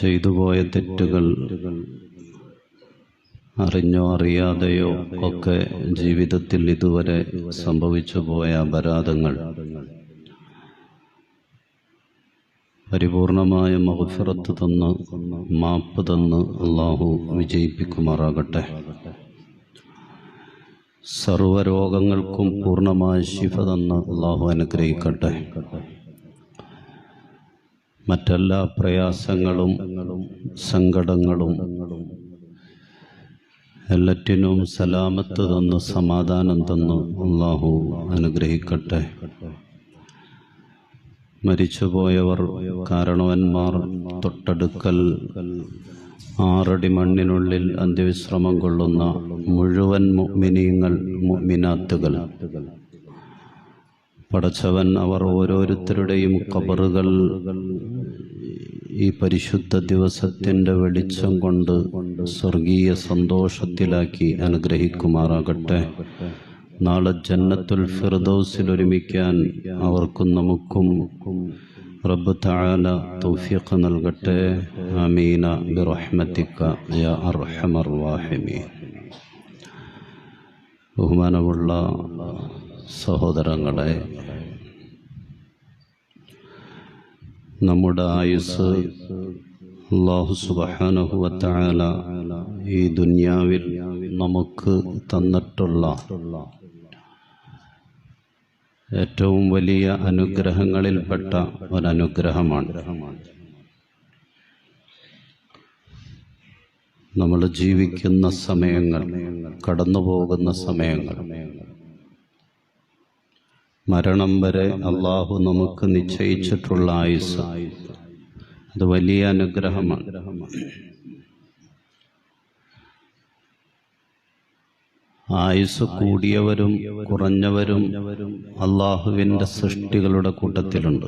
ചെയ്തുപോയ തെറ്റുകൾ അറിഞ്ഞോ അറിയാതെയോ ഒക്കെ ജീവിതത്തിൽ ഇതുവരെ സംഭവിച്ചു പോയ അപരാധങ്ങൾ. പരിപൂർണമായ മഹഫിറത്ത് തന്ന് മാപ്പ് തന്ന് അള്ളാഹു വിജയിപ്പിക്കുമാറാകട്ടെ. സർവരോഗങ്ങൾക്കും പൂർണമായ ശിഫ തന്ന് അള്ളാഹു അനുഗ്രഹിക്കട്ടെ. മറ്റെല്ലാ പ്രയാസങ്ങളും സങ്കടങ്ങളും എല്ലാറ്റിനും സലാമത്ത് തന്ന് സമാധാനം തന്ന്. അള്ളാഹു അനുഗ്രഹിക്കട്ടെ. മരിച്ചുപോയവർ കാരണവന്മാർ തൊട്ടടുക്കൽ ആറടി മണ്ണിനുള്ളിൽ അന്ത്യവിശ്രമം കൊള്ളുന്ന മുഴുവൻ മിനിയങ്ങൾ മുഅ്മിനാത്തുകൾ. പടച്ചവൻ അവർ ഓരോരുത്തരുടെയും കബറുകൾ ഈ പരിശുദ്ധ ദിവസത്തിന്റെ വെളിച്ചം കൊണ്ട് സ്വർഗീയ സന്തോഷത്തിലാക്കി അനുഗ്രഹിക്കുമാറാകട്ടെ. നാളെ ജന്നത്തുൽ ഫിർദൗസിൽ ഒരുമിക്കാൻ അവർക്കും നമുക്കും റബ്ബ് താല തൗഫീഖ് നൽകട്ടെ. അമീന ബിറഹ്മതിക യാ അർഹമർ ബഹുമാനമുള്ള സഹോദരങ്ങളെ നമ്മുടെ ആയുസ് അള്ളാഹു സുബ്ഹാനഹു വതആല ഈ ദുന്യാവിൽ നമുക്ക് തന്നിട്ടുള്ള ഏറ്റവും വലിയ അനുഗ്രഹങ്ങളിൽപ്പെട്ട ഒരനുഗ്രഹമാണ്. നമ്മൾ ജീവിക്കുന്ന സമയങ്ങൾ കടന്നു പോകുന്ന സമയങ്ങൾ മരണം വരെ അള്ളാഹു നമുക്ക് നിശ്ചയിച്ചിട്ടുള്ള ആയുസ്. അത് വലിയ അനുഗ്രഹമാണ്. ആയുസ് കൂടിയവരും കുറഞ്ഞവരും അള്ളാഹുവിന്റെ സൃഷ്ടികളുടെ കൂട്ടത്തിലുണ്ട്.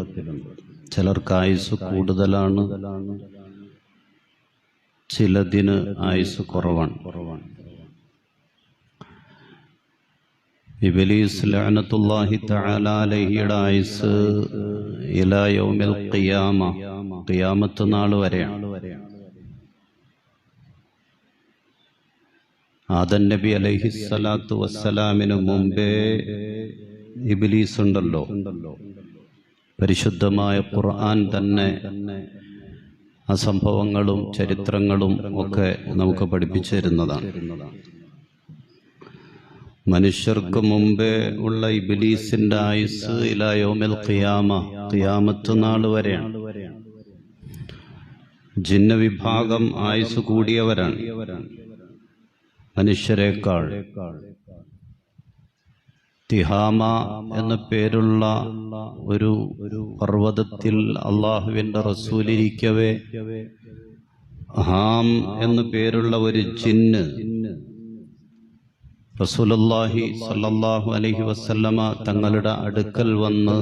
ചിലർക്ക് ആയുസ് കൂടുതലാണ് ചിലതിന് ആയുസ് കുറവാണ്. ഇബലീസ് ലഅനത്തുല്ലാഹി തആല അലൈഹിയുടെ ആയുസ് ഇലാ യൗമിൽ ഖിയാമ ഖിയാമത്ത് നാൾ വരെയാണ് ആദൻ നബി അലൈഹി സ്വലാത്തു വസ്സലാമിന് മുമ്പേ ഇബിലീസ് ഉണ്ടല്ലോ പരിശുദ്ധമായ ഖുർആൻ തന്നെ അസംഭവങ്ങളും ചരിത്രങ്ങളും ഒക്കെ നമുക്ക് പഠിപ്പിച്ചു തരുന്നതാണ്. മനുഷ്യർക്ക് മുമ്പേ ഉള്ള ഇബിലീസിന്റെ ആയുസ് ഇലായോമിൽ ഖിയാമ ഖിയാമത്ത് നാൾ വരെയാണ്. ജിന്ന വിഭാഗം ആയുസ് കൂടിയവരാണ്. മനുഷ്യരെക്കാൾ തിഹാമ എന്ന പേരുള്ള ഒരു പർവതത്തിൽ അള്ളാഹുവിന്റെ റസൂലിരിക്കവേ ഹാം എന്നു പേരുള്ള ഒരു ജിന്ന് റസൂലുള്ളാഹി സല്ലല്ലാഹു അലൈഹി വസല്ലമ തങ്ങളുടെ അടുക്കൽ വന്ന്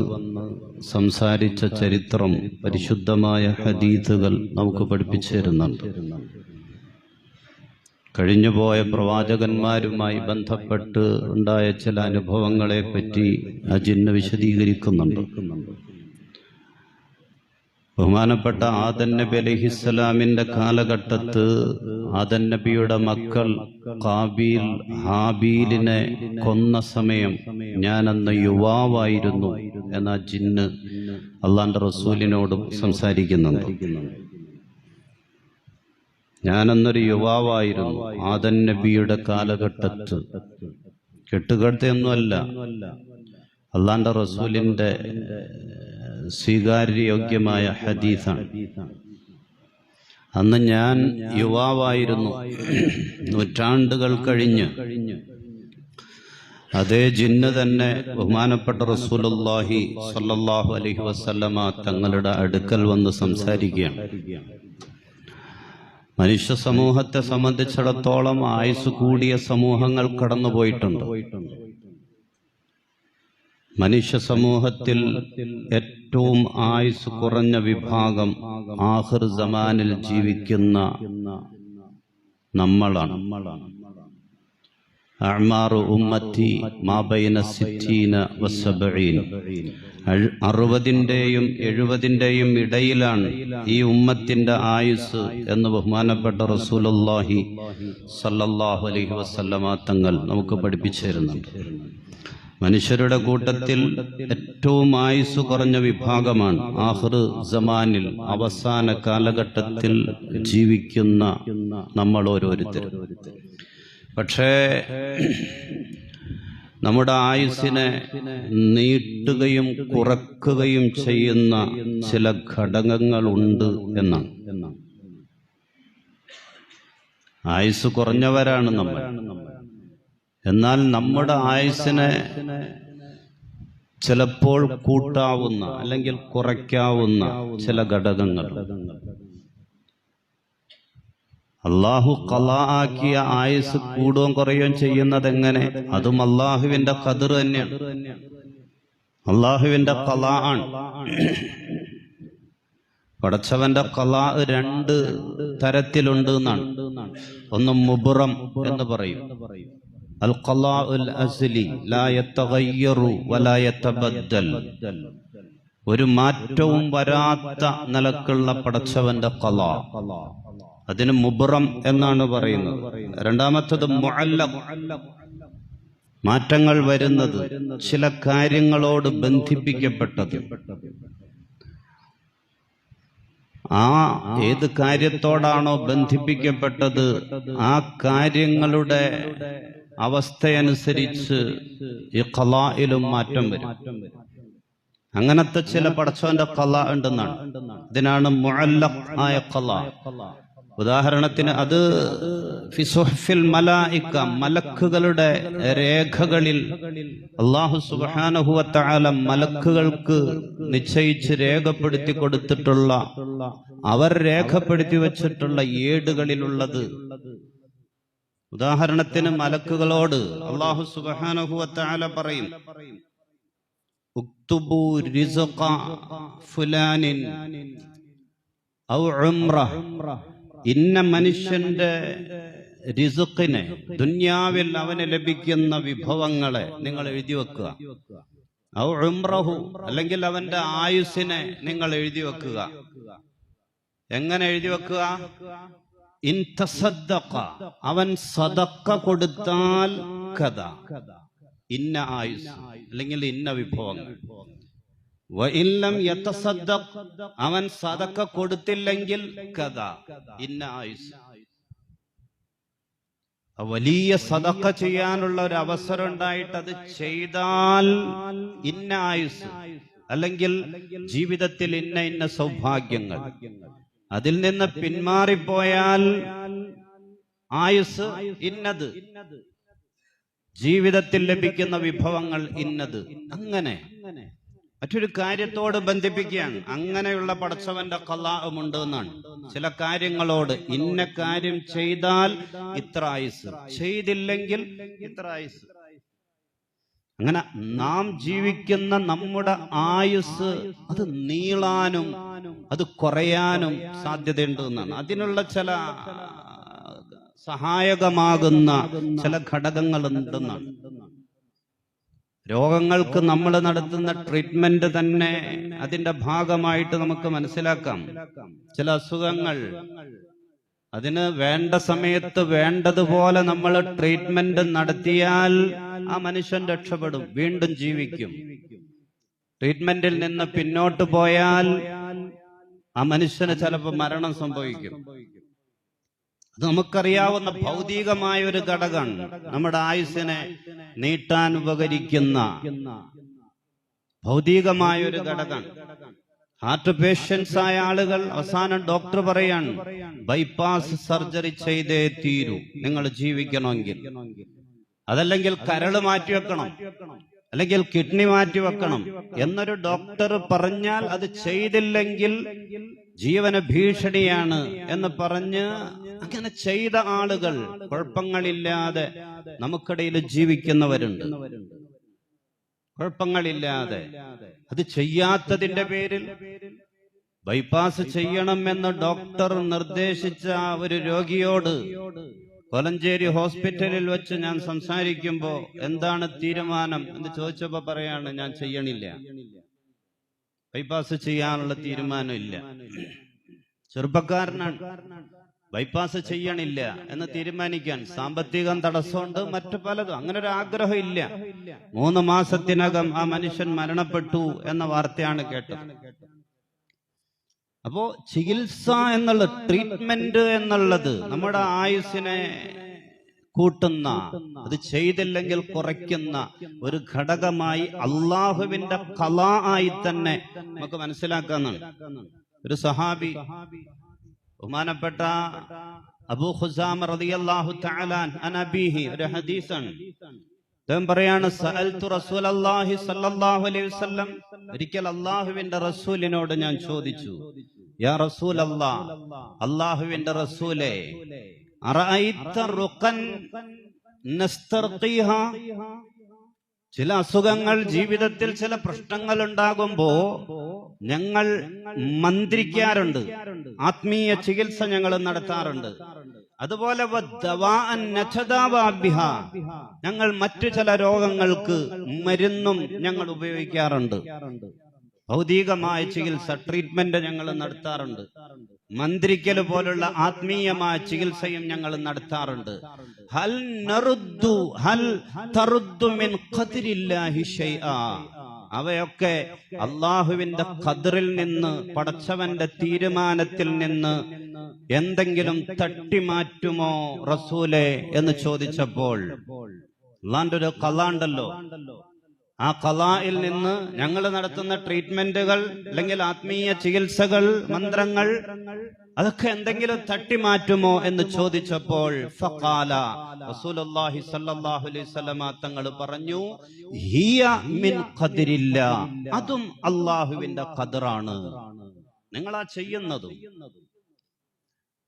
സംസാരിച്ച ചരിത്രം പരിശുദ്ധമായ ഹദീസുകൾ നമുക്ക് പഠിപ്പിച്ചു തരുന്നുണ്ട്. കഴിഞ്ഞുപോയ പ്രവാചകന്മാരുമായി ബന്ധപ്പെട്ട് ഉണ്ടായ ചില അനുഭവങ്ങളെ പറ്റി അജിന്ന് വിശദീകരിക്കുന്നുണ്ട്. ബഹുമാനപ്പെട്ട ആദൻ നബി അലഹിസ്സലാമിന്റെ കാലഘട്ടത്ത് ആദൻ നബിയുടെ മക്കൾ കാബീൽ ഹാബീലിനെ കൊന്ന സമയം ഞാൻ അന്ന് യുവാവായിരുന്നു എന്ന ജിന്ന് അള്ളാന്റെ റസൂലിനോടും സംസാരിക്കുന്നുണ്ട്. ഞാനന്നൊരു യുവാവായിരുന്നു ആദൻ നബിയുടെ കാലഘട്ടത്ത്. കെട്ടുകെട്ടൊന്നുമല്ല അള്ളാന്റെ റസൂലിന്റെ സ്വീകാര്യയോഗ്യമായ ഹദീസാണ്. അന്ന് ഞാൻ യുവാവായിരുന്നു. നൂറ്റാണ്ടുകൾ കഴിഞ്ഞ്. അതേ ജിന്ന് തന്നെ ബഹുമാനപ്പെട്ട റസൂലുള്ളാഹി സ്വല്ലല്ലാഹു അലൈഹി വസല്ലമ തങ്ങളുടെ അടുക്കൽ വന്ന് സംസാരിക്കുകയാണ്. മനുഷ്യ സമൂഹത്തെ സംബന്ധിച്ചിടത്തോളം ആയുസ് കൂടിയ സമൂഹങ്ങൾ കടന്നുപോയിട്ടുണ്ട്. മനുഷ്യ സമൂഹത്തിൽ ഏറ്റവും ആയുസ് കുറഞ്ഞ വിഭാഗം ആഹിർ സമാനിൽ ജീവിക്കുന്ന നമ്മളാണ്. അഅ്മാറു ഉമ്മത്തി അറുപതിന്റെയും എഴുപതിന്റെയും ഇടയിലാണ് ഈ ഉമ്മത്തിന്റെ ആയുസ് എന്ന് ബഹുമാനപ്പെട്ട റസൂലുള്ളാഹി സല്ലല്ലാഹു അലൈഹി വസല്ലമ തങ്ങൾ നമുക്ക് പഠിപ്പിച്ചു തരുന്നുണ്ട്. മനുഷ്യരുടെ കൂട്ടത്തിൽ ഏറ്റവും ആയുസ് കുറഞ്ഞ വിഭാഗമാണ് ആഹ്റ് ജമാനിൽ അവസാന കാലഘട്ടത്തിൽ ജീവിക്കുന്ന നമ്മൾ ഓരോരുത്തർ പക്ഷേ നമ്മുടെ ആയുസ്സിനെ നീട്ടുകയും കുറക്കുകയും ചെയ്യുന്ന ചില ഘടകങ്ങളുണ്ട് എന്നാണ്. ആയുസ് കുറഞ്ഞവരാണ് നമ്മൾ. എന്നാൽ നമ്മുടെ ആയുസ്സിനെ ചിലപ്പോൾ കൂട്ടാവുന്ന അല്ലെങ്കിൽ കുറയ്ക്കാവുന്ന ചില ഘടകങ്ങൾ. അള്ളാഹു കല ആക്കിയ ആയുസ് കൂടുകയും കുറയുകയും ചെയ്യുന്നത് എങ്ങനെ അതും അള്ളാഹുവിന്റെ കതിർ തന്നെയാണ്. അള്ളാഹുവിന്റെ കല ആണ്. പടച്ചവന്റെ കല രണ്ട് തരത്തിലുണ്ട് എന്നാണ്. ഒന്ന് മുബുറം എന്ന് പറയും. അൽ അസ്ലി ലാ വലാ ഒരു മാറ്റവും വരാത്ത നിലക്കുള്ള പടച്ചവന്റെ കല അതിന് മുബറം എന്നാണ് പറയുന്നത്. രണ്ടാമത്തത് മാറ്റങ്ങൾ വരുന്നത് ചില കാര്യങ്ങളോട് ബന്ധിപ്പിക്കപ്പെട്ടത്. ആ ഏത് കാര്യത്തോടാണോ ബന്ധിപ്പിക്കപ്പെട്ടത് ആ കാര്യങ്ങളുടെ അവസ്ഥയനുസരിച്ച് ഈ കലായിലും മാറ്റം വരും. അങ്ങനത്തെ ചില പടച്ചവന്റെ കല ഉണ്ടെന്നാണ്. ഇതിനാണ് മുഅല്ലഖ് ആയ കല ഉദാഹരണത്തിന് അത് ഫിസുഹ്ഫിൽ മലായിക്ക മലക്കുകളുടെ രേഖകളിൽ അള്ളാഹു സുബ്ഹാനഹു വതആല മലക്കുകൾക്ക് നിശ്ചയിച്ച് രേഖപ്പെടുത്തി കൊടുത്തിട്ടുള്ള അവർ രേഖപ്പെടുത്തി വച്ചിട്ടുള്ള ഏടുകളിലുള്ളത് ഉദാഹരണത്തിന് മലക്കുകളോട് അള്ളാഹു സുബ്ഹാനഹു വതആല പറയും ഔ ഉംറ. ഇന്ന മനുഷ്യന്റെ റിസുക്കിനെ ദുന്യാവിൽ അവന് ലഭിക്കുന്ന വിഭവങ്ങളെ നിങ്ങൾ എഴുതി വെക്കുക. ഔ ഉംറഹു അല്ലെങ്കിൽ അവന്റെ ആയുസ്സിനെ നിങ്ങൾ എഴുതി വെക്കുക. എങ്ങനെ എഴുതി വെക്കുക? അവൻ സദക്ക കൊടുത്താൽ കഥ. ഇന്ന ആയുസ് അല്ലെങ്കിൽ ഇന്ന വിഭവങ്ങൾ. വഇല്ലം അവൻ സദക്ക കൊടുത്തില്ലെങ്കിൽ കഥ. ഇന്ന ആയുസ്. വലിയ സദക്ക ചെയ്യാനുള്ള ഒരു അവസരം ഉണ്ടായിട്ട് അത് ചെയ്താൽ ഇന്ന ആയുസ് അല്ലെങ്കിൽ ജീവിതത്തിൽ ഇന്ന ഇന്ന സൗഭാഗ്യങ്ങൾ. അതിൽ നിന്ന് പിന്മാറിപ്പോയാൽ ആയുസ് ഇന്നത്. ജീവിതത്തിൽ ലഭിക്കുന്ന വിഭവങ്ങൾ ഇന്നത്. അങ്ങനെ. മറ്റൊരു കാര്യത്തോട് ബന്ധിപ്പിക്കുകയാണ്. അങ്ങനെയുള്ള പടച്ചവന്റെ കലാഹമുണ്ട് എന്നാണ് ചില കാര്യങ്ങളോട് ഇന്ന കാര്യം ചെയ്താൽ ഇത്ര ആയുസ്. ചെയ്തില്ലെങ്കിൽ ഇത്ര ആയുസ്. അങ്ങനെ നാം ജീവിക്കുന്ന നമ്മുടെ ആയുസ് അത് നീളാനും അത് കുറയാനും സാധ്യതയുണ്ട് എന്നാണ് അതിനുള്ള ചില സഹായകമാകുന്ന ചില ഘടകങ്ങൾ ഉണ്ടെന്നാണ് രോഗങ്ങൾക്ക് നമ്മൾ നടത്തുന്ന ട്രീറ്റ്മെന്റ് തന്നെ അതിന്റെ ഭാഗമായിട്ട് നമുക്ക് മനസ്സിലാക്കാം. ചില അസുഖങ്ങൾ അതിന് വേണ്ട സമയത്ത് വേണ്ടതുപോലെ നമ്മൾ ട്രീറ്റ്മെന്റ് നടത്തിയാൽ ആ മനുഷ്യൻ രക്ഷപ്പെടും വീണ്ടും ജീവിക്കും. ട്രീറ്റ്മെന്റിൽ നിന്ന് പിന്നോട്ട് പോയാൽ ആ മനുഷ്യന് ചിലപ്പോൾ മരണം സംഭവിക്കും. അത് നമുക്കറിയാവുന്ന ഭൗതികമായ ഒരു ഘടകമാണ് നമ്മുടെ ആയുസ്സിനെ നീട്ടാൻ ഉപകരിക്കുന്ന ഭൗതികമായ ഒരു ഘടകമാണ് ഹാർട്ട് പേഷ്യൻസ് ആയ ആളുകൾ അവസാനം ഡോക്ടർ പറയാണ് ബൈപ്പാസ് സർജറി ചെയ്തേ തീരൂ. നിങ്ങൾ ജീവിക്കണമെങ്കിൽ. അതല്ലെങ്കിൽ കരൾ മാറ്റിവെക്കണം അല്ലെങ്കിൽ കിഡ്നി മാറ്റി വെക്കണം. എന്നൊരു ഡോക്ടർ പറഞ്ഞാൽ അത് ചെയ്തില്ലെങ്കിൽ ജീവന ഭീഷണിയാണ് എന്ന് പറഞ്ഞ് അങ്ങനെ ചെയ്ത ആളുകൾ കുഴപ്പങ്ങളില്ലാതെ നമുക്കിടയിൽ ജീവിക്കുന്നവരുണ്ട്. കുഴപ്പങ്ങളില്ലാതെ അത് ചെയ്യാത്തതിന്റെ പേരിൽ ബൈപ്പാസ് ചെയ്യണമെന്ന് ഡോക്ടർ നിർദ്ദേശിച്ച ഒരു രോഗിയോട് കൊലഞ്ചേരി ഹോസ്പിറ്റലിൽ വെച്ച് ഞാൻ സംസാരിക്കുമ്പോ എന്താണ് തീരുമാനം എന്ന് ചോദിച്ചപ്പോ പറയാണ് ഞാൻ ചെയ്യണില്ല. ബൈപ്പാസ് ചെയ്യാനുള്ള തീരുമാനം ഇല്ല. ചെറുപ്പക്കാരനാണ്. ബൈപ്പാസ് ചെയ്യണില്ല എന്ന് തീരുമാനിക്കാൻ സാമ്പത്തികം തടസ്സമുണ്ട് മറ്റു പലതും. അങ്ങനെ ഒരു ആഗ്രഹം ഇല്ല. മൂന്ന് മാസത്തിനകം ആ മനുഷ്യൻ മരണപ്പെട്ടു എന്ന വാർത്തയാണ് കേട്ടത്. അപ്പോ ചികിത്സ എന്നുള്ള ട്രീറ്റ്മെന്റ് എന്നുള്ളത് നമ്മുടെ ആയുസ്സിനെ കൂട്ടുന്ന അത് ചെയ്തില്ലെങ്കിൽ കുറയ്ക്കുന്ന ഒരു ഘടകമായി അള്ളാഹുവിന്റെ കല ആയി തന്നെ നമുക്ക് മനസ്സിലാക്കാന്നാണ് ഒരു സഹാബി ബഹുമാനപ്പെട്ട അബൂ ഖുസാമ റളിയല്ലാഹു തആലാൻ അനബീഹി ഒരു ഹദീസാണ്. അദ്ദേഹം പറയാണ് സഅൽതു റസൂലല്ലാഹി സ്വല്ലല്ലാഹു അലൈഹി വസല്ലം ഒരിക്കൽ അല്ലാഹുവിന്റെ റസൂലിനോട് ഞാൻ ചോദിച്ചു യാ റസൂലല്ലാ അല്ലാഹുവിന്റെ റസൂലേ അറഅയ്ത റുഖൻ നസ്തർഖീഹ? ചില അസുഖങ്ങൾ ജീവിതത്തിൽ ചില പ്രശ്നങ്ങൾ ഉണ്ടാകുമ്പോ ഞങ്ങൾ മന്ത്രിക്കാറുണ്ട്. ആത്മീയ ചികിത്സ ഞങ്ങൾ നടത്താറുണ്ട്. അതുപോലെ. ഞങ്ങൾ മറ്റു ചില രോഗങ്ങൾക്ക് മരുന്നും ഞങ്ങൾ ഉപയോഗിക്കാറുണ്ട്. ഭൗതികമായ ചികിത്സ ട്രീറ്റ്മെന്റ് ഞങ്ങൾ നടത്താറുണ്ട്. മന്ത്രിക്കൽ പോലുള്ള ആത്മീയമായ ചികിത്സയും ഞങ്ങൾ നടത്താറുണ്ട്. ഹൽ നറുദ്ദു ഹൽ തറുദ്ദു മിൻ അവയൊക്കെ അള്ളാഹുവിന്റെ ഖദറിൽ നിന്ന് പടച്ചവന്റെ തീരുമാനത്തിൽ നിന്ന് എന്തെങ്കിലും തട്ടിമാറ്റുമോ റസൂലെ എന്ന് ചോദിച്ചപ്പോൾ അള്ളാന്റെ ഒരു കലാണ്ടല്ലോ ആ കലായിൽ നിന്ന് ഞങ്ങൾ നടത്തുന്ന ട്രീറ്റ്മെന്റുകൾ അല്ലെങ്കിൽ ആത്മീയ ചികിത്സകൾ മന്ത്രങ്ങൾ അതൊക്കെ എന്തെങ്കിലും തട്ടി മാറ്റുമോ എന്ന് ചോദിച്ചപ്പോൾ തങ്ങൾ പറഞ്ഞു ഹിയ മിൻ അതും അള്ളാഹുവിന്റെ ഖദറാണ്. നിങ്ങളാ ചെയ്യുന്നതും.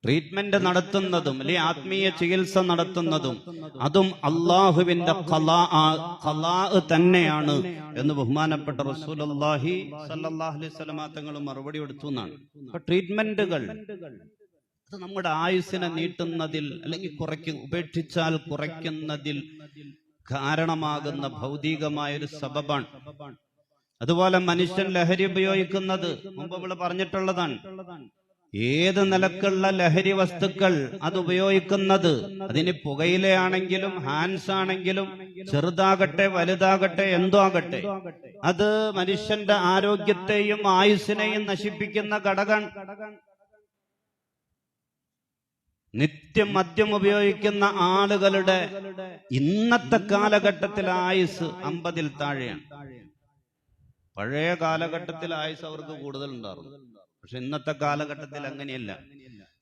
ട്രീറ്റ്മെന്റ് നടത്തുന്നതും അല്ലെ ആത്മീയ ചികിത്സ നടത്തുന്നതും അതും അള്ളാഹുവിന്റെ തന്നെയാണ് എന്ന് ബഹുമാനപ്പെട്ട വസല്ലമ തങ്ങൾ മറുപടി കൊടുത്തു എന്നാണ്. ട്രീറ്റ്മെന്റുകൾ അത് നമ്മുടെ ആയുസ്സിനെ നീട്ടുന്നതിൽ അല്ലെങ്കിൽ കുറയ്ക്കും ഉപേക്ഷിച്ചാൽ കുറയ്ക്കുന്നതിൽ കാരണമാകുന്ന ഭൗതികമായ ഒരു സബബാണ്. അതുപോലെ മനുഷ്യൻ ലഹരി ഉപയോഗിക്കുന്നത് മുമ്പ് നമ്മൾ പറഞ്ഞിട്ടുള്ളതാണ്. ഏത് നിലക്കുള്ള ലഹരി വസ്തുക്കൾ അത് ഉപയോഗിക്കുന്നത്? അതിന് പുകയിലയാണെങ്കിലും ഹാൻസ് ആണെങ്കിലും ചെറുതാകട്ടെ വലുതാകട്ടെ എന്തോ ആകട്ടെ. അത് മനുഷ്യന്റെ ആരോഗ്യത്തെയും ആയുസ്സിനെയും നശിപ്പിക്കുന്ന ഘടകം. നിത്യം മദ്യം ഉപയോഗിക്കുന്ന ആളുകളുടെ ഇന്നത്തെ കാലഘട്ടത്തിൽ ആയുസ് അമ്പതിൽ താഴെയാണ്. പഴയ കാലഘട്ടത്തിൽ ആയുസ് അവർക്ക് കൂടുതൽ ഉണ്ടായിരുന്നു. പക്ഷെ ഇന്നത്തെ കാലഘട്ടത്തിൽ അങ്ങനെയല്ല.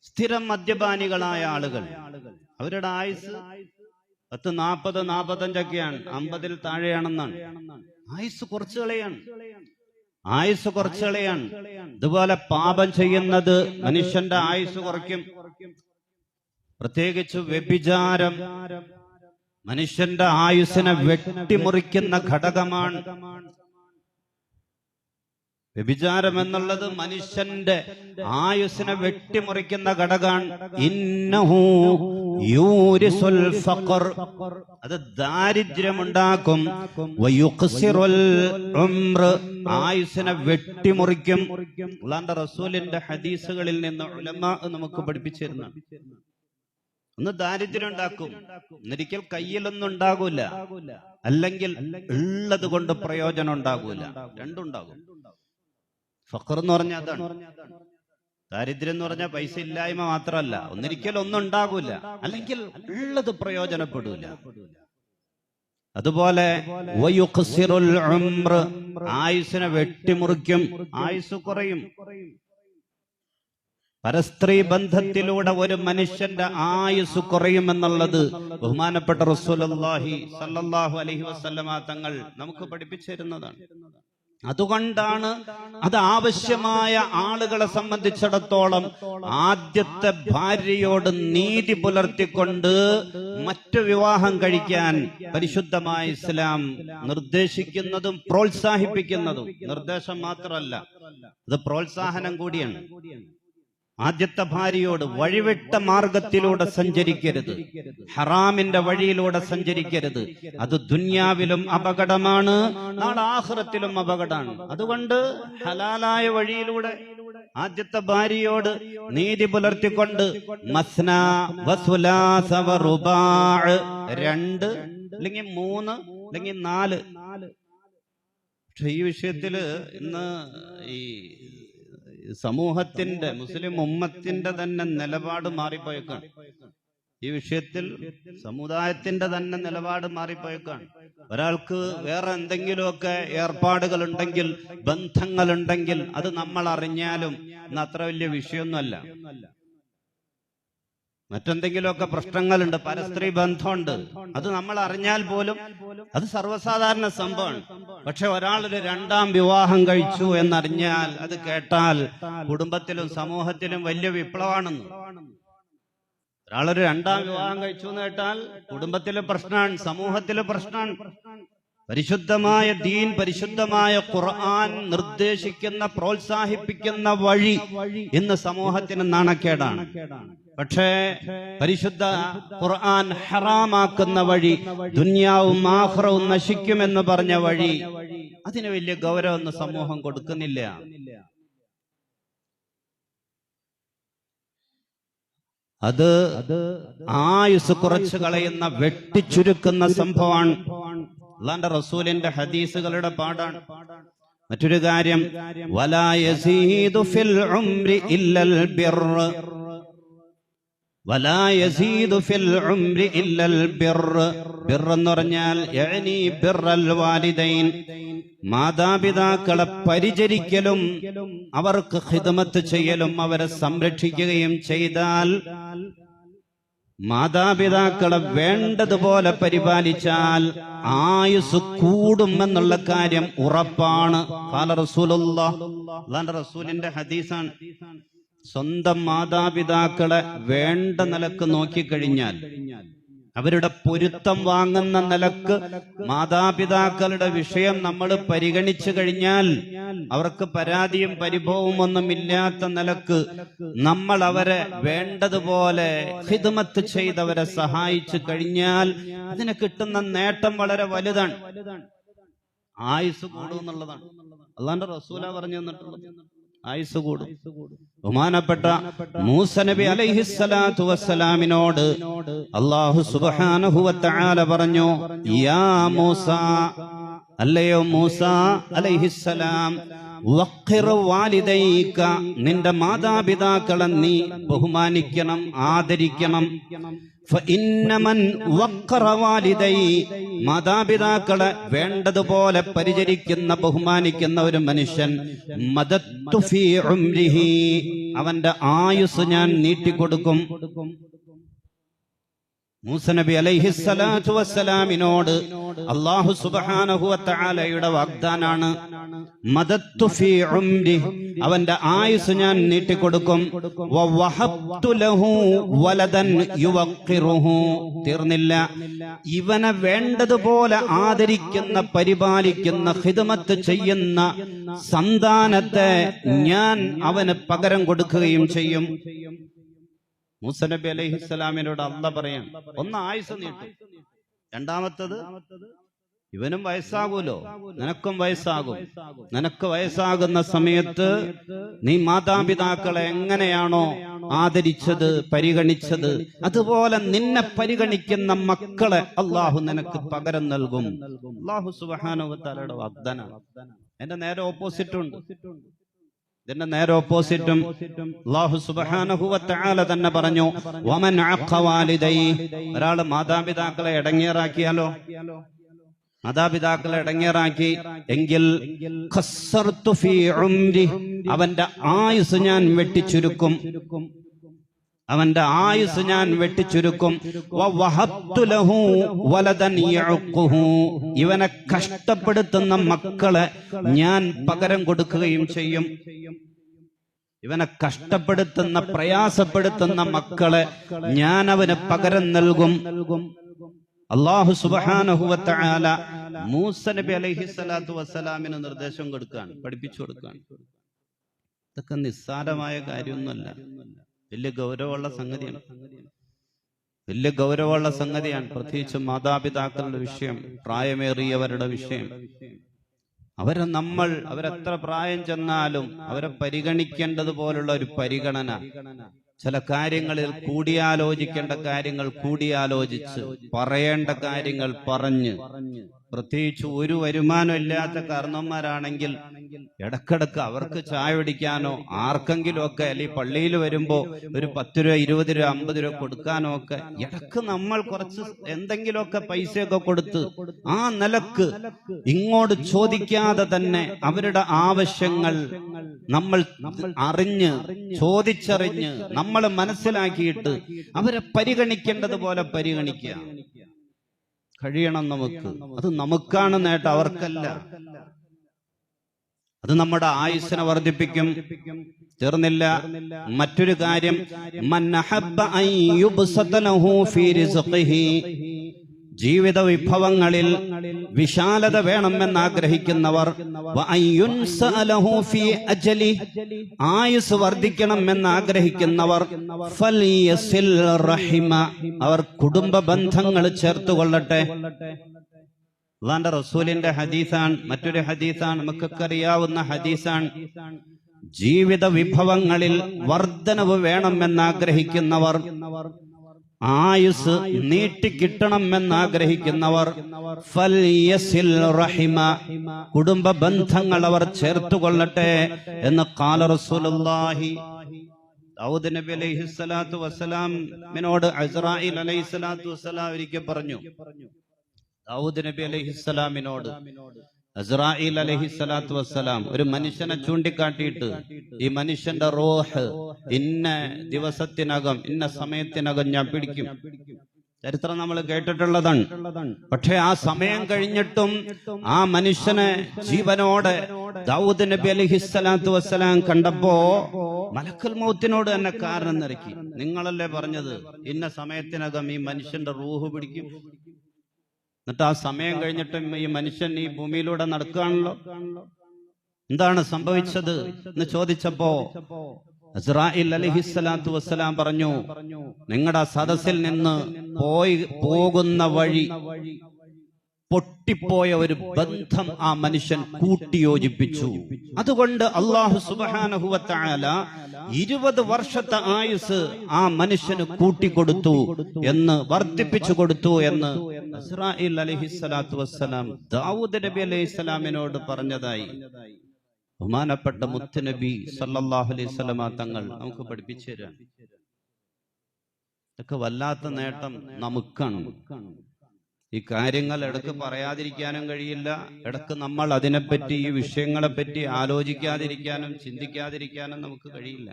സ്ഥിരം മദ്യപാനികളായ ആളുകൾ. അവരുടെ ആയുസ് പത്ത് നാൽപ്പത് നാൽപ്പത്തഞ്ചൊക്കെയാണ് അമ്പതിൽ താഴെയാണെന്നാണ്. ആയുസ് കുറച്ചു കളയാണ്. ആയുസ് കുറച്ചു കളയാണ്. ഇതുപോലെ പാപം ചെയ്യുന്നത് മനുഷ്യന്റെ ആയുസ് കുറയ്ക്കും. പ്രത്യേകിച്ച് വ്യഭിചാരം മനുഷ്യന്റെ ആയുസിനെ വെട്ടിമുറിക്കുന്ന ഘടകമാണ് വ്യഭിചാരം എന്നുള്ളത് മനുഷ്യന്റെ ആയുസിനെ വെട്ടിമുറിക്കുന്ന ഘടകമാണ് അത് ദാരിദ്ര്യമുണ്ടാക്കും. ആയുസിനെ വെട്ടിമുറിക്കും. ഉള്ളാന്റെ റസൂലിന്റെ ഹദീസുകളിൽ നിന്ന് നമുക്ക് പഠിപ്പിച്ചിരുന്നു ഒന്ന് ദാരിദ്ര്യം ഉണ്ടാക്കും. ഒരിക്കൽ കയ്യിലൊന്നും ഉണ്ടാകൂല. അല്ലെങ്കിൽ ഉള്ളത് കൊണ്ട് പ്രയോജനം ഉണ്ടാകൂല. രണ്ടുണ്ടാകും ഫഖർ എന്ന് പറഞ്ഞാൽ അതാണ്. ദാരിദ്ര്യം എന്ന് പറഞ്ഞാൽ പൈസ ഇല്ലായ്മ മാത്രമല്ല. ഒന്നിരിക്കൽ ഒന്നും ഉണ്ടാകൂല. അല്ലെങ്കിൽ ഉള്ളത് പ്രയോജനപ്പെടൂല. അതുപോലെ ആയുസിനെ വെട്ടിമുറിക്കും ആയുസ് കുറയും. പരസ്ത്രീ ബന്ധത്തിലൂടെ ഒരു മനുഷ്യന്റെ ആയുസ് കുറയുമെന്നുള്ളത് ബഹുമാനപ്പെട്ട റസൂലുള്ളാഹി അലഹി വസല്ലമ തങ്ങൾ നമുക്ക് പഠിപ്പിച്ചു തരുന്നതാണ്. അതുകൊണ്ടാണ് അത് ആവശ്യമായ ആളുകളെ സംബന്ധിച്ചിടത്തോളം ആദ്യത്തെ ഭാര്യയോട് നീതി പുലർത്തിക്കൊണ്ട് മറ്റു വിവാഹം കഴിക്കാൻ പരിശുദ്ധമായ ഇസ്ലാം നിർദ്ദേശിക്കുന്നതും പ്രോത്സാഹിപ്പിക്കുന്നതും. നിർദ്ദേശം മാത്രമല്ല അത് പ്രോത്സാഹനം കൂടിയാണ്. ആദ്യത്തെ ഭാര്യയോട് വഴിവിട്ട മാർഗത്തിലൂടെ സഞ്ചരിക്കരുത്. ഹറാമിന്റെ വഴിയിലൂടെ സഞ്ചരിക്കരുത്. അത് ദുന്യാവിലും അപകടമാണ് നാളെ അപകടമാണ്. അതുകൊണ്ട് ഹലാലായ വഴിയിലൂടെ ആദ്യത്തെ ഭാര്യയോട് നീതി പുലർത്തിക്കൊണ്ട് മസ്ന രണ്ട് അല്ലെങ്കിൽ മൂന്ന് അല്ലെങ്കിൽ നാല്. പക്ഷെ ഈ വിഷയത്തിൽ ഇന്ന് ഈ സമൂഹത്തിന്റെ മുസ്ലിം ഉമ്മത്തിന്റെ തന്നെ നിലപാട് മാറിപ്പോയേക്കാണ്. ഈ വിഷയത്തിൽ സമുദായത്തിന്റെ തന്നെ നിലപാട് മാറിപ്പോയേക്കാണ്. ഒരാൾക്ക് വേറെ എന്തെങ്കിലുമൊക്കെ ഏർപ്പാടുകൾ ഉണ്ടെങ്കിൽ ബന്ധങ്ങളുണ്ടെങ്കിൽ അത് നമ്മൾ അറിഞ്ഞാലും അത്ര വലിയ വിഷയമൊന്നുമല്ല. മറ്റെന്തെങ്കിലുമൊക്കെ പ്രശ്നങ്ങളുണ്ട് പരസ്ത്രീ ബന്ധമുണ്ട്. അത് നമ്മൾ അറിഞ്ഞാൽ പോലും അത് സർവസാധാരണ സംഭവമാണ്. പക്ഷെ ഒരാൾ ഒരു രണ്ടാം വിവാഹം കഴിച്ചു എന്നറിഞ്ഞാൽ അത് കേട്ടാൽ കുടുംബത്തിലും സമൂഹത്തിലും വലിയ വിപ്ലവമാണെന്ന്. ഒരാളൊരു രണ്ടാം വിവാഹം കഴിച്ചു എന്ന് കേട്ടാൽ കുടുംബത്തിലെ പ്രശ്നമാണ് സമൂഹത്തിലെ പ്രശ്നമാണ്. പരിശുദ്ധമായ ദീൻ പരിശുദ്ധമായ ഖുർആൻ നിർദ്ദേശിക്കുന്ന പ്രോത്സാഹിപ്പിക്കുന്ന വഴി ഇന്ന് സമൂഹത്തിന് നാണക്കേടാണ്. പക്ഷേ പരിശുദ്ധ ഖുർആൻ ഹറാമാക്കുന്ന വഴി ദുന്യാവും ആഹ്റവും നശിക്കുമെന്ന് പറഞ്ഞ വഴി അതിന് വലിയ ഗൗരവം സമൂഹം കൊടുക്കുന്നില്ല. അത് ആയുസ് കുറച്ച് കളയുന്ന വെട്ടിച്ചുരുക്കുന്ന സംഭവമാണ്. അള്ളാന്റെ റസൂലിന്റെ ഹദീസുകളുടെ പാടാണ് മറ്റൊരു കാര്യം വലാ യസീദു ഫിൽ ഉംരി ബിർറ് വലാ യസീദു ഫിൽ ഉംരി ഇല്ലൽ ബിർറ് ബിർറ് എന്ന് പറഞ്ഞാൽ മാതാപിതാക്കളെ പരിചരിക്കലും അവർക്ക് ഹിദമത്ത് ചെയ്യലും അവരെ സംരക്ഷിക്കുകയും ചെയ്താൽ മാതാപിതാക്കളെ വേണ്ടതുപോലെ പരിപാലിച്ചാൽ ആയുസ് കൂടുമെന്നുള്ള കാര്യം ഉറപ്പാണ്. റസൂലിന്റെ ഹദീസാണ്. സ്വന്തം മാതാപിതാക്കളെ വേണ്ട നിലയ്ക്ക് നോക്കിക്കഴിഞ്ഞാൽ അവരുടെ പൊരുത്തം വാങ്ങുന്ന നിലയ്ക്ക് മാതാപിതാക്കളുടെ വിഷയം നമ്മൾ പരിഗണിച്ചു കഴിഞ്ഞാൽ അവർക്ക് പരാതിയും പരിഭവവും ഒന്നും ഇല്ലാത്ത നിലയ്ക്ക് നമ്മൾ അവരെ വേണ്ടതുപോലെ ഹിദ്മത്ത് ചെയ്തവരെ സഹായിച്ചു കഴിഞ്ഞാൽ അതിന് കിട്ടുന്ന നേട്ടം വളരെ വലുതാണ്. ആയുസ് കൂടും എന്നുള്ളതാണ്. അല്ലാണ്ട് റസൂല പറഞ്ഞു തന്നിട്ടുള്ളത്. ആയുസ് കൂടും. ബഹുമാനപ്പെട്ട മൂസ നബി അലൈഹിസ്സലാത്തു വസ്സലാമിനോട് അള്ളാഹു വതആല പറഞ്ഞു യാ മൂസ അല്ലയോ മൂസ അലൈഹിസ്സലാം നിന്റെ മാതാപിതാക്കളെ നീ ബഹുമാനിക്കണം ആദരിക്കണം. മാതാപിതാക്കളെ വേണ്ടതുപോലെ പരിചരിക്കുന്ന ബഹുമാനിക്കുന്ന ഒരു മനുഷ്യൻ. അവന്റെ ആയുസ് ഞാൻ നീട്ടിക്കൊടുക്കും. മൂസനബി അലൈഹിസ്സലാത്തു വസ്സലാമിനോട് അള്ളാഹു വതആലയുടെ വാഗ്ദാനാണ്. മദത്തു ഫീ ഉംരി. അവന്റെ ആയുസ് ഞാൻ നീട്ടിക്കൊടുക്കും. വവഹബ്തു ലഹു വലദൻ യുവഖിറുഹു തീർന്നില്ല. ഇവനെ വേണ്ടതുപോലെ ആദരിക്കുന്ന പരിപാലിക്കുന്ന ഹിദമത്ത് ചെയ്യുന്ന സന്താനത്തെ ഞാൻ അവന് പകരം കൊടുക്കുകയും ചെയ്യും. മൂസ അലഹിസ്സലാമിനോട് അല്ല പറയാൻ ഒന്ന് ആയുസ് നീട്ടും. രണ്ടാമത്തത് ഇവനും വയസ്സാകൂലോ? നിനക്കും വയസ്സാകും. നിനക്ക് വയസ്സാകുന്ന സമയത്ത് നീ മാതാപിതാക്കളെ എങ്ങനെയാണോ ആദരിച്ചത് പരിഗണിച്ചത് അതുപോലെ നിന്നെ പരിഗണിക്കുന്ന മക്കളെ അള്ളാഹു നിനക്ക് പകരം നൽകും. അള്ളാഹു സുബാനുവത്താലയുടെ വാഗ്ദാന എന്റെ നേരെ ഓപ്പോസിറ്റ് ഉണ്ട്. ഇതിന്റെ നേരെ ഓപ്പോസിറ്റും അള്ളാഹു സുബ്ഹാനഹു വതആല തന്നെ പറഞ്ഞു വമൻ അഖവാലിദൈ ഒരാൾ മാതാപിതാക്കളെ ഇടങ്ങേറാക്കിയാലോ? മാതാപിതാക്കളെ ഇടങ്ങേറാക്കി എങ്കിൽ അവന്റെ ആയുസ് ഞാൻ വെട്ടിച്ചുരുക്കും. അവന്റെ ആയുസ് ഞാൻ വെട്ടിച്ചുരുക്കും. ഇവനെ കഷ്ടപ്പെടുത്തുന്ന മക്കളെ ഞാൻ പകരം കൊടുക്കുകയും ചെയ്യും. ഇവനെ കഷ്ടപ്പെടുത്തുന്ന പ്രയാസപ്പെടുത്തുന്ന മക്കളെ ഞാൻ അവന് പകരം നൽകും. അള്ളാഹു സുബാനഹുവല മൂസ നബി അലൈഹി സ്വലാത്തു വസ്സലാമിന് നിർദ്ദേശം കൊടുക്കുകയാണ് പഠിപ്പിച്ചു കൊടുക്കുകയാണ് ഇതൊക്കെ നിസ്സാരമായ കാര്യമൊന്നുമല്ല. വലിയ ഗൗരവമുള്ള സംഗതിയാണ്. വലിയ ഗൗരവമുള്ള സംഗതിയാണ്. പ്രത്യേകിച്ച് മാതാപിതാക്കളുടെ വിഷയം പ്രായമേറിയവരുടെ വിഷയം. അവരെ നമ്മൾ അവരെത്ര പ്രായം ചെന്നാലും അവരെ പരിഗണിക്കേണ്ടത് പോലുള്ള ഒരു പരിഗണന. ചില കാര്യങ്ങളിൽ കൂടിയാലോചിക്കേണ്ട കാര്യങ്ങൾ കൂടിയാലോചിച്ച് പറയേണ്ട കാര്യങ്ങൾ പറഞ്ഞ് പ്രത്യേകിച്ച് ഒരു വരുമാനമില്ലാത്ത ഇല്ലാത്ത കാരണവന്മാരാണെങ്കിൽ ഇടക്കിടക്ക് അവർക്ക് ചായ പിടിക്കാനോ ആർക്കെങ്കിലും ഒക്കെ അല്ലെങ്കിൽ പള്ളിയിൽ വരുമ്പോൾ ഒരു പത്ത് രൂപ ഇരുപത് രൂപ അമ്പത് രൂപ കൊടുക്കാനോ ഒക്കെ ഇടയ്ക്ക് നമ്മൾ കുറച്ച് എന്തെങ്കിലുമൊക്കെ പൈസയൊക്കെ കൊടുത്ത് ആ നിലയ്ക്ക് ഇങ്ങോട്ട് ചോദിക്കാതെ തന്നെ അവരുടെ ആവശ്യങ്ങൾ നമ്മൾ അറിഞ്ഞ് ചോദിച്ചറിഞ്ഞ് നമ്മൾ മനസ്സിലാക്കിയിട്ട് അവരെ പരിഗണിക്കേണ്ടതുപോലെ പരിഗണിക്കുക. കഴിയണം നമുക്ക്. അത് നമുക്കാണ് നേട്ടം അവർക്കല്ല. അത് നമ്മുടെ ആയുസ്സിനെ വർദ്ധിപ്പിക്കും. തീർന്നില്ല. മറ്റൊരു കാര്യം ജീവിത വിഭവങ്ങളിൽ വിശാലത വേണമെന്ന് ആഗ്രഹിക്കുന്നവർ ആയുസ് വർദ്ധിക്കണം എന്ന് ആഗ്രഹിക്കുന്നവർ അവർ കുടുംബ ബന്ധങ്ങൾ ചേർത്തുകൊള്ളട്ടെ. അള്ളാന്റെ റസൂലിന്റെ ഹദീസാണ് മറ്റൊരു ഹദീസാണ് നമുക്കൊക്കെ അറിയാവുന്ന ഹദീസാണ്. ജീവിത വിഭവങ്ങളിൽ വർധനവ് വേണമെന്ന് ആഗ്രഹിക്കുന്നവർ ആയുസ് നീട്ടിക്കിട്ടണം എന്ന് ആഗ്രഹിക്കുന്നവർ ഫൽയസിൽ റഹിമ കുടുംബ ബന്ധങ്ങൾ അവർ ചേർത്തുകൊള്ളട്ടെ എന്ന് കാല റസൂലുള്ളാഹി ദാവൂദ് നബി അലൈഹി സ്വലാത്തു വസ്സലാമിനോട് അസ്രായിൽ അലൈഹി സ്വലാത്തു വസ്സലാം ഒരിക്കൽ പറഞ്ഞു. ദാവൂദ് നബി അലഹിസ്സലാമിനോട് അസ്രായിൽ അലഹി സ്വലാത്തു വസ്സലാം ഒരു മനുഷ്യനെ ചൂണ്ടിക്കാട്ടിയിട്ട് ഈ മനുഷ്യന്റെ റോഹ് ഇന്ന ദിവസത്തിനകം ഇന്ന സമയത്തിനകം ഞാൻ പിടിക്കും. ചരിത്രം നമ്മൾ കേട്ടിട്ടുള്ളതാണ്. പക്ഷെ ആ സമയം കഴിഞ്ഞിട്ടും ആ മനുഷ്യനെ ജീവനോടെ ദൗദ് നബി അലഹി സ്വലാത്തു വസ്സലാം കണ്ടപ്പോ മലക്കൽ മൗത്തിനോട് തന്നെ കാരണം നിറക്കി നിങ്ങളല്ലേ പറഞ്ഞത് ഇന്ന സമയത്തിനകം ഈ മനുഷ്യന്റെ റൂഹ് പിടിക്കും. എന്നിട്ട് ആ സമയം കഴിഞ്ഞിട്ട് ഈ മനുഷ്യൻ ഈ ഭൂമിയിലൂടെ നടക്കുകയാണല്ലോ. എന്താണ് സംഭവിച്ചത് എന്ന് ചോദിച്ചപ്പോ അലഹിത്തു വസ്സലാം പറഞ്ഞു നിങ്ങളുടെ സദസ്സിൽ നിന്ന് പോയി പോകുന്ന വഴി പൊട്ടിപ്പോയ ഒരു ബന്ധം ആ മനുഷ്യൻ കൂട്ടിയോജിപ്പിച്ചു. അതുകൊണ്ട് അള്ളാഹു സുബാനഹുവത്തായാല ഇരുപത് വർഷത്തെ ആയുസ് ആ മനുഷ്യന് കൂട്ടിക്കൊടുത്തു എന്ന് വർദ്ധിപ്പിച്ചു കൊടുത്തു എന്ന് അലഹിസ്സലാത്തു വസ്സലാം ദാവൂദ് പറഞ്ഞതായി. ബഹുമാനപ്പെട്ട മുത്തുനബി സല്ലല്ലാഹു അലൈഹി തങ്ങൾ നമുക്ക് പഠിപ്പിച്ചു തരാൻ ഇതൊക്കെ വല്ലാത്ത നേട്ടം നമുക്കാണ്. ഈ കാര്യങ്ങൾ ഇടയ്ക്ക് പറയാതിരിക്കാനും കഴിയില്ല. ഇടയ്ക്ക് നമ്മൾ അതിനെപ്പറ്റി ഈ വിഷയങ്ങളെ പറ്റി ആലോചിക്കാതിരിക്കാനും ചിന്തിക്കാതിരിക്കാനും നമുക്ക് കഴിയില്ല.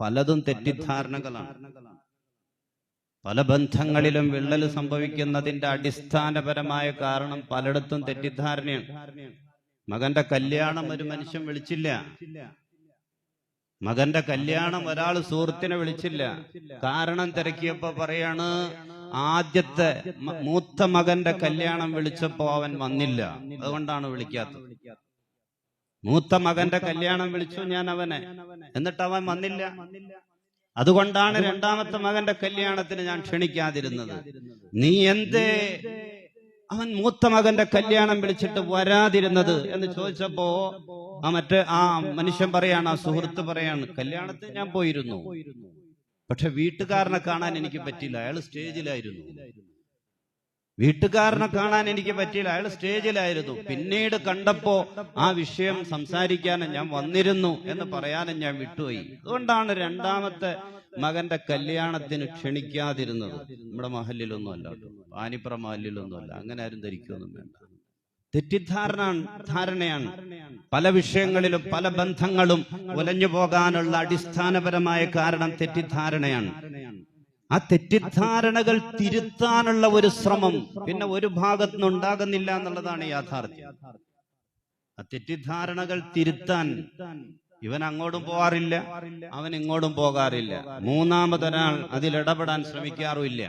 പലതും തെറ്റിദ്ധാരണകളാണ്. പല ബന്ധങ്ങളിലും വിള്ളൽ സംഭവിക്കുന്നതിന്റെ അടിസ്ഥാനപരമായ കാരണം പലയിടത്തും തെറ്റിദ്ധാരണയാണ്. മകന്റെ കല്യാണം ഒരു മനുഷ്യൻ വിളിച്ചില്ല. മകന്റെ കല്യാണം ഒരാൾ സുഹൃത്തിനെ വിളിച്ചില്ല. കാരണം തിരക്കിയപ്പോ പറയാണ് ആദ്യത്തെ മൂത്ത മകന്റെ കല്യാണം വിളിച്ചപ്പോ അവൻ വന്നില്ല. അതുകൊണ്ടാണ് വിളിക്കാത്തത്. മൂത്ത മകന്റെ കല്യാണം വിളിച്ചു ഞാൻ അവനെ. എന്നിട്ട് അവൻ വന്നില്ല. അതുകൊണ്ടാണ് രണ്ടാമത്തെ മകന്റെ കല്യാണത്തിന് ഞാൻ ക്ഷണിക്കാതിരുന്നത്. നീ എന്തേ? അവൻ മൂത്ത മകന്റെ കല്യാണം വിളിച്ചിട്ട് വരാതിരുന്നത് എന്ന് ചോദിച്ചപ്പോ ആ മറ്റേ ആ മനുഷ്യൻ പറയാണ് ആ സുഹൃത്ത് പറയാണ് കല്യാണത്തിന് ഞാൻ പോയിരുന്നു. പക്ഷെ വീട്ടുകാരനെ കാണാൻ എനിക്ക് പറ്റില്ല. അയാൾ സ്റ്റേജിലായിരുന്നു. വീട്ടുകാരനെ കാണാൻ എനിക്ക് പറ്റിയില്ല. അയാൾ സ്റ്റേജിലായിരുന്നു. പിന്നീട് കണ്ടപ്പോ ആ വിഷയം സംസാരിക്കാനും ഞാൻ വന്നിരുന്നു എന്ന് പറയാനും ഞാൻ വിട്ടുപോയി. അതുകൊണ്ടാണ് രണ്ടാമത്തെ മകന്റെ കല്യാണത്തിന് ക്ഷണിക്കാതിരുന്നത്. നമ്മുടെ മഹലിലൊന്നും അല്ല പാനിപ്ര മഹലിലൊന്നും അല്ല അങ്ങനെ ആരും ധരിക്കൊന്നും വേണ്ട. തെറ്റിദ്ധാരണ ധാരണയാണ് പല വിഷയങ്ങളിലും പല ബന്ധങ്ങളും ഒലഞ്ഞു പോകാനുള്ള അടിസ്ഥാനപരമായ കാരണം തെറ്റിദ്ധാരണയാണ്. ആ തെറ്റിദ്ധാരണകൾ തിരുത്താനുള്ള ഒരു ശ്രമം പിന്നെ ഒരു ഭാഗത്തു നിന്ന് ഉണ്ടാകുന്നില്ല എന്നുള്ളതാണ് യാഥാർത്ഥ്യം. ആ തെറ്റിദ്ധാരണകൾ തിരുത്താൻ ഇവൻ അങ്ങോട്ടും പോകാറില്ല അവൻ ഇങ്ങോട്ടും പോകാറില്ല. മൂന്നാമതൊരാൾ അതിൽ ഇടപെടാൻ ശ്രമിക്കാറുമില്ല.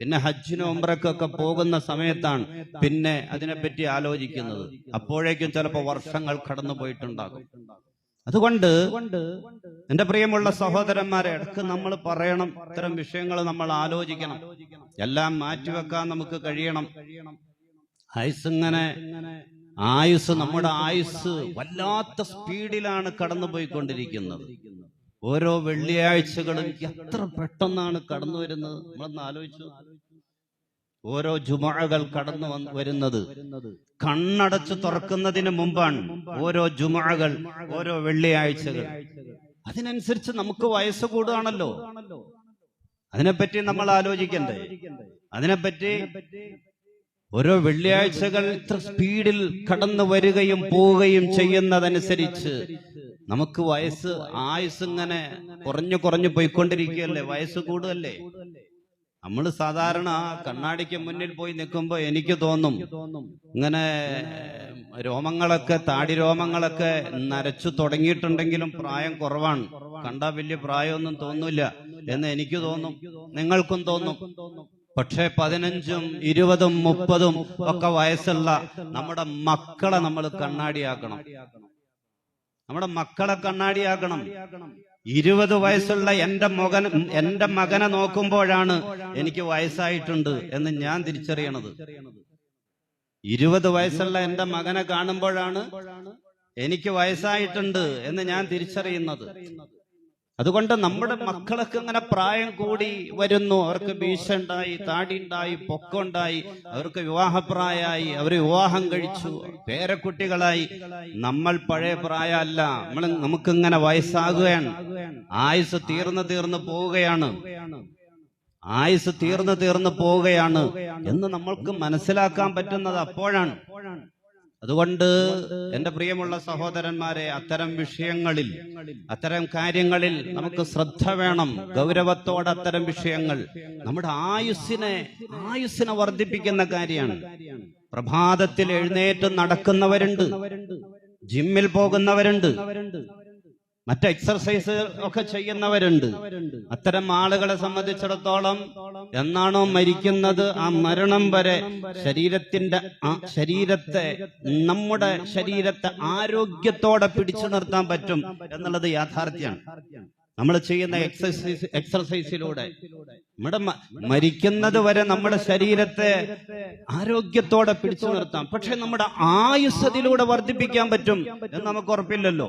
പിന്നെ ഹജ്ജിനും ഉംറക്കൊക്കെ പോകുന്ന സമയത്താണ് പിന്നെ അതിനെപ്പറ്റി ആലോചിക്കുന്നത്. അപ്പോഴേക്കും ചിലപ്പോൾ വർഷങ്ങൾ കടന്നു പോയിട്ടുണ്ടാകും അതുകൊണ്ട് എന്റെ പ്രിയമുള്ള സഹോദരന്മാരെ ഇടയ്ക്ക് നമ്മൾ പറയണം ഇത്തരം വിഷയങ്ങൾ നമ്മൾ ആലോചിക്കണം. എല്ലാം മാറ്റിവെക്കാൻ നമുക്ക് കഴിയണം. ആയുസ് ഇങ്ങനെ ആയുസ് നമ്മുടെ ആയുസ് വല്ലാത്ത സ്പീഡിലാണ് കടന്നു പോയിക്കൊണ്ടിരിക്കുന്നത് ഓരോ വെള്ളിയാഴ്ചകളും എത്ര പെട്ടെന്നാണ് കടന്നു വരുന്നത് നമ്മളൊന്ന് ആലോചിച്ചു ഓരോ ജുമഴകൾ കടന്നു വരുന്നത്. കണ്ണടച്ച് തുറക്കുന്നതിന് മുമ്പാണ് ഓരോ ജുമഴകൾ ഓരോ വെള്ളിയാഴ്ചകൾ. അതിനനുസരിച്ച് നമുക്ക് വയസ്സ് കൂടുകയാണല്ലോ. അതിനെപ്പറ്റി നമ്മൾ ആലോചിക്കണ്ടേ? അതിനെപ്പറ്റി ഓരോ വെള്ളിയാഴ്ചകൾ ഇത്ര സ്പീഡിൽ കടന്നു വരികയും പോവുകയും ചെയ്യുന്നതനുസരിച്ച് നമുക്ക് വയസ്സ് ആയുസ് ഇങ്ങനെ കുറഞ്ഞു കുറഞ്ഞു പോയിക്കൊണ്ടിരിക്കുകയല്ലേ? വയസ്സ് കൂടുകയല്ലേ? നമ്മൾ സാധാരണ കണ്ണാടിക്ക് മുന്നിൽ പോയി നിൽക്കുമ്പോൾ എനിക്ക് തോന്നും ഇങ്ങനെ രോമങ്ങളൊക്കെ താടി രോമങ്ങളൊക്കെ നരച്ചു തുടങ്ങിയിട്ടുണ്ടെങ്കിലും പ്രായം കുറവാണ്. കണ്ടാ വലിയ പ്രായമൊന്നും തോന്നില്ല എന്ന് എനിക്ക് തോന്നും നിങ്ങൾക്കും തോന്നും. പക്ഷേ പതിനഞ്ചും ഇരുപതും മുപ്പതും ഒക്കെ വയസ്സുള്ള നമ്മുടെ മക്കളെ നമ്മൾ കണ്ണാടിയാക്കണം. നമ്മുടെ മക്കളെ കണ്ണാടിയാക്കണം. ഇരുപത് വയസ്സുള്ള എന്റെ മകൻ എന്റെ മകനെ നോക്കുമ്പോഴാണ് എനിക്ക് വയസ്സായിട്ടുണ്ട് എന്ന് ഞാൻ തിരിച്ചറിയണത്. ഇരുപത് വയസ്സുള്ള എന്റെ മകനെ കാണുമ്പോഴാണ് എനിക്ക് വയസ്സായിട്ടുണ്ട് എന്ന് ഞാൻ തിരിച്ചറിയുന്നത്. അതുകൊണ്ട് നമ്മുടെ മക്കളൊക്കെ ഇങ്ങനെ പ്രായം കൂടി വരുന്നു. അവർക്ക് മീശ ഉണ്ടായി താടി ഉണ്ടായി പൊക്കമുണ്ടായി. അവർക്ക് വിവാഹപ്രായമായി അവർ വിവാഹം കഴിച്ചു. പേരക്കുട്ടികളായി. നമ്മൾ പഴയ പ്രായമല്ല. നമ്മൾ നമുക്കിങ്ങനെ വയസ്സാകുകയാണ്. ആയുസ് തീർന്നു തീർന്നു പോവുകയാണ്. ആയുസ് തീർന്നു തീർന്നു പോവുകയാണ് എന്ന് നമ്മൾക്ക് മനസ്സിലാക്കാൻ പറ്റുന്നത് അപ്പോഴാണ്. അതുകൊണ്ട് എന്റെ പ്രിയമുള്ള സഹോദരന്മാരെ അത്തരം വിഷയങ്ങളിൽ അത്തരം കാര്യങ്ങളിൽ നമുക്ക് ശ്രദ്ധ വേണം. ഗൗരവത്തോടെ അത്തരം വിഷയങ്ങൾ. നമ്മുടെ ആയുസ്സിനെ ആയുസ്സിനെ വർദ്ധിപ്പിക്കുന്ന കാര്യമാണ്. പ്രഭാതത്തിൽ എഴുന്നേറ്റ് നടക്കുന്നവരുണ്ട്. ജിമ്മിൽ പോകുന്നവരുണ്ട്. മറ്റ് എക്സർസൈസ് ഒക്കെ ചെയ്യുന്നവരുണ്ട്. അത്തരം ആളുകളെ സംബന്ധിച്ചിടത്തോളം എന്നാണോ മരിക്കുന്നത്? ആ മരണം വരെ ശരീരത്തിന്റെ ആ ശരീരത്തെ നമ്മുടെ ശരീരത്തെ ആരോഗ്യത്തോടെ പിടിച്ചു നിർത്താൻ പറ്റും എന്നുള്ളത് യാഥാർത്ഥ്യമാണ് നമ്മൾ ചെയ്യുന്ന എക്സസൈസ് എക്സർസൈസിലൂടെ നമ്മുടെ മരിക്കുന്നത് വരെ നമ്മുടെ ശരീരത്തെ ആരോഗ്യത്തോടെ പിടിച്ചു നിർത്താം. പക്ഷെ നമ്മുടെ ആയുസ് അതിലൂടെ വർദ്ധിപ്പിക്കാൻ പറ്റും എന്ന് നമുക്ക് ഉറപ്പില്ലല്ലോ.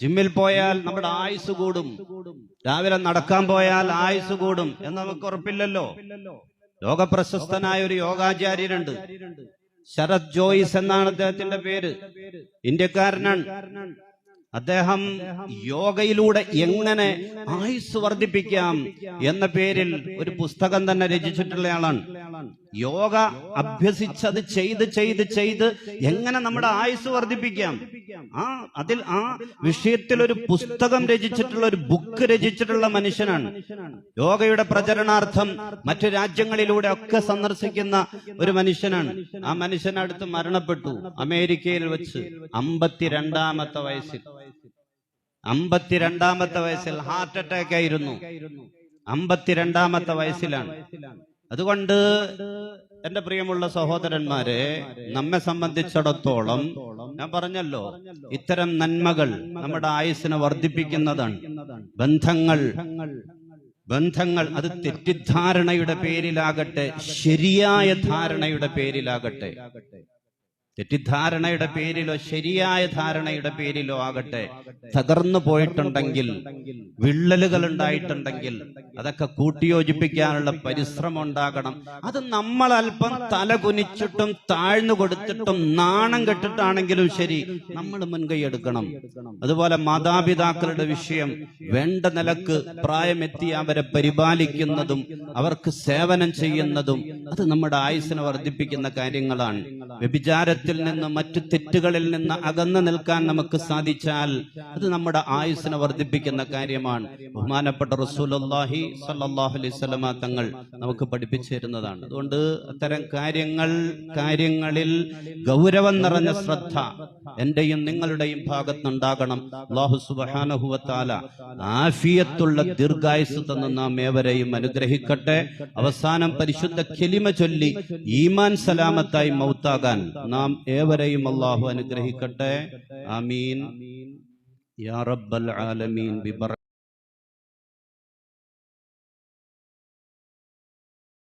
ജിമ്മിൽ പോയാൽ നമ്മുടെ ആയുസ് കൂടും. രാവിലെ നടക്കാൻ പോയാൽ ആയുസ് കൂടും. എന്ന് നമുക്ക് ഉറപ്പില്ലല്ലോ. ലോകപ്രശസ്തനായ ഒരു യോഗാചാര്യരുണ്ട്. ശരത് ജോയിസ് എന്നാണ് അദ്ദേഹത്തിന്റെ പേര്. ഇന്ത്യക്കാരനാണ്. അദ്ദേഹം യോഗയിലൂടെ എങ്ങനെ ആയുസ് വർദ്ധിപ്പിക്കാം എന്ന പേരിൽ ഒരു പുസ്തകം തന്നെ രചിച്ചിട്ടുള്ള ആളാണ്. യോഗ അഭ്യസിച്ചത് ചെയ്ത് ചെയ്ത് ചെയ്ത് എങ്ങനെ നമ്മുടെ ആയുസ് വർദ്ധിപ്പിക്കാം? ആ അതിൽ ആ വിഷയത്തിൽ ഒരു പുസ്തകം രചിച്ചിട്ടുള്ള ഒരു ബുക്ക് രചിച്ചിട്ടുള്ള മനുഷ്യനാണ്. യോഗയുടെ പ്രചരണാർത്ഥം മറ്റു രാജ്യങ്ങളിലൂടെ ഒക്കെ സന്ദർശിക്കുന്ന ഒരു മനുഷ്യനാണ്. ആ മനുഷ്യനടുത്ത് മരണപ്പെട്ടു. അമേരിക്കയിൽ വെച്ച് അമ്പത്തിരണ്ടാമത്തെ വയസ്സിൽ. അമ്പത്തിരണ്ടാമത്തെ വയസ്സിൽ ഹാർട്ട് അറ്റാക്ക് ആയിരുന്നു. അമ്പത്തിരണ്ടാമത്തെ വയസ്സിലാണ്. അതുകൊണ്ട് എന്റെ പ്രിയമുള്ള സഹോദരന്മാരെ നമ്മെ സംബന്ധിച്ചിടത്തോളം ഞാൻ പറഞ്ഞല്ലോ ഇത്തരം നന്മകൾ നമ്മുടെ ആയുസ്സിനെ വർദ്ധിപ്പിക്കുന്നതാണ്. ബന്ധങ്ങൾ ബന്ധങ്ങൾ അത് തെറ്റിദ്ധാരണയുടെ പേരിലാകട്ടെ ശരിയായ ധാരണയുടെ പേരിലാകട്ടെ. തെറ്റിദ്ധാരണയുടെ പേരിലോ ശരിയായ ധാരണയുടെ പേരിലോ ആകട്ടെ തകർന്നു പോയിട്ടുണ്ടെങ്കിൽ വിള്ളലുകൾ ഉണ്ടായിട്ടുണ്ടെങ്കിൽ അതൊക്കെ കൂട്ടിയോജിപ്പിക്കാനുള്ള പരിശ്രമം ഉണ്ടാകണം അത് നമ്മൾ അല്പം തല കുനിച്ചിട്ടും താഴ്ന്നു കൊടുത്തിട്ടും നാണം കെട്ടിട്ടാണെങ്കിലും ശരി നമ്മൾ മുൻകൈ എടുക്കണം. അതുപോലെ മാതാപിതാക്കളുടെ വിഷയം വേണ്ട നിലയ്ക്ക് പ്രായമെത്തി അവരെ പരിപാലിക്കുന്നതും അവർക്ക് സേവനം ചെയ്യുന്നതും അത് നമ്മുടെ ആയുസ്സിനെ വർദ്ധിപ്പിക്കുന്ന കാര്യങ്ങളാണ്. വ്യഭിചാരത്തിൽ നിന്ന് മറ്റു തെറ്റുകളിൽ നിന്ന് അകന്നു നിൽക്കാൻ നമുക്ക് സാധിച്ചാൽ അത് നമ്മുടെ ആയുസ്സിനെ വർദ്ധിപ്പിക്കുന്ന കാര്യമാണ്. ബഹുമാനപ്പെട്ട റസൂലുള്ളാഹി സല്ലാഹു അലൈഹി വസല്ലമ തങ്ങൾ നമുക്ക് പഠിപ്പിച്ചു തരുന്നതാണ്. അതുകൊണ്ട് അത്തരം കാര്യങ്ങൾ കാര്യങ്ങളിൽ ഗൗരവം നിറഞ്ഞ ശ്രദ്ധ എന്റെയും നിങ്ങളുടെയും ഭാഗത്തുണ്ടാകണം അള്ളാഹു സുബ്ഹാനഹു വതആല ആഫിയത്തുള്ള ദീർഘായുസ് തന്ന നാം ഏവരെയും അനുഗ്രഹിക്കട്ടെ. അവസാനം പരിശുദ്ധ കെലിമ ചൊല്ലി ഈമാൻ സലാമത്തായി മൗത്താകാൻ നാം ഏവരെയും അള്ളാഹു അനുഗ്രഹിക്കട്ടെ. ആമീൻ. യാ റബ്ബൽ ആലമീൻ. ബിബർ